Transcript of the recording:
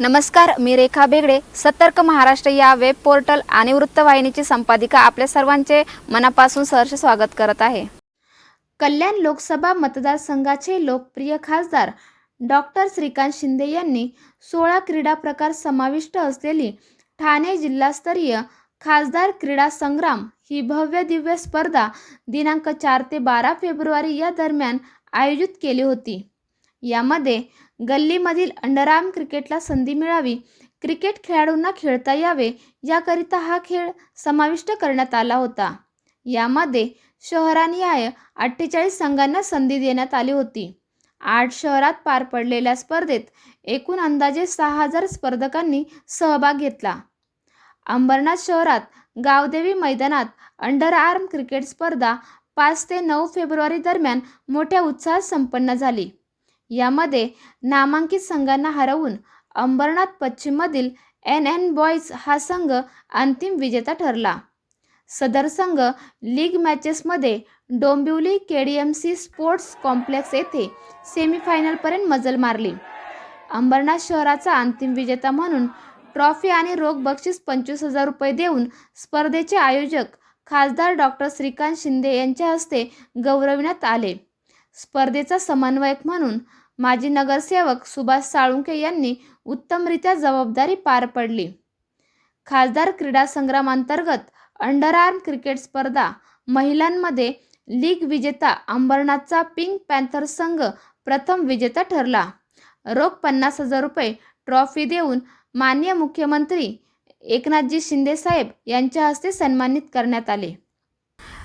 नमस्कार मी रेखा बेगडे. सतर्क महाराष्ट्र या वेब पोर्टल आणि वृत्तवाहिनीची संपादिका आपल्या सर्वांचे मनापासून सहर्ष स्वागत करत आहे. कल्याण लोकसभा मतदारसंघाचे लोकप्रिय खासदार डॉक्टर श्रीकांत शिंदे यांनी सोळा क्रीडा प्रकार समाविष्ट असलेली ठाणे जिल्हास्तरीय खासदार क्रीडा संग्राम ही भव्य दिव्य स्पर्धा दिनांक चार ते बारा फेब्रुवारी या दरम्यान आयोजित केली होती. यामध्ये गल्लीमधील अंडरआर्म क्रिकेटला संधी मिळावी. क्रिकेट खेळाडूंना खेळता यावे याकरिता हा खेळ समाविष्ट करण्यात आला होता. यामध्ये शहरानिहाय अठ्ठेचाळीस संघांना संधी देण्यात आली होती. आठ शहरात पार पडलेल्या स्पर्धेत एकूण अंदाजे सहा हजार स्पर्धकांनी सहभाग घेतला. अंबरनाथ शहरात गावदेवी मैदानात अंडर आर्म क्रिकेट स्पर्धा पाच ते नऊ फेब्रुवारी दरम्यान मोठ्या उत्साहात संपन्न झाली. यामध्ये नामांकित संघांना हरवून अंबरनाथ पश्चिममधील एन एन बॉईज हा संघ अंतिम विजेता ठरला. सदर संघ league मॅचेसमध्ये Dombivli K D M C sports complex येथे सेमीफायनलपर्यंत मजल मारली. अंबरनाथ शहराचा अंतिम विजेता म्हणून ट्रॉफी आणि रोख बक्षीस पंचवीस हजार रुपये देऊन स्पर्धेचे आयोजक खासदार डॉक्टर श्रीकांत शिंदे यांच्या हस्ते गौरविण्यात आले. स्पर्धेचा समन्वयक म्हणून माजी नगरसेवक सुभाष साळुंके यांनी उत्तमरित्या जबाबदारी पार पडली. खासदार क्रीडा संग्रामांतर्गत अंडरआर्म क्रिकेट स्पर्धा महिलांमध्ये लीग विजेता अंबरनाथचा पिंक पॅन्थर संघ प्रथम विजेता ठरला. रोख पन्नास हजार रुपये ट्रॉफी देऊन माननीय मुख्यमंत्री एकनाथजी शिंदेसाहेब यांच्या हस्ते सन्मानित करण्यात आले.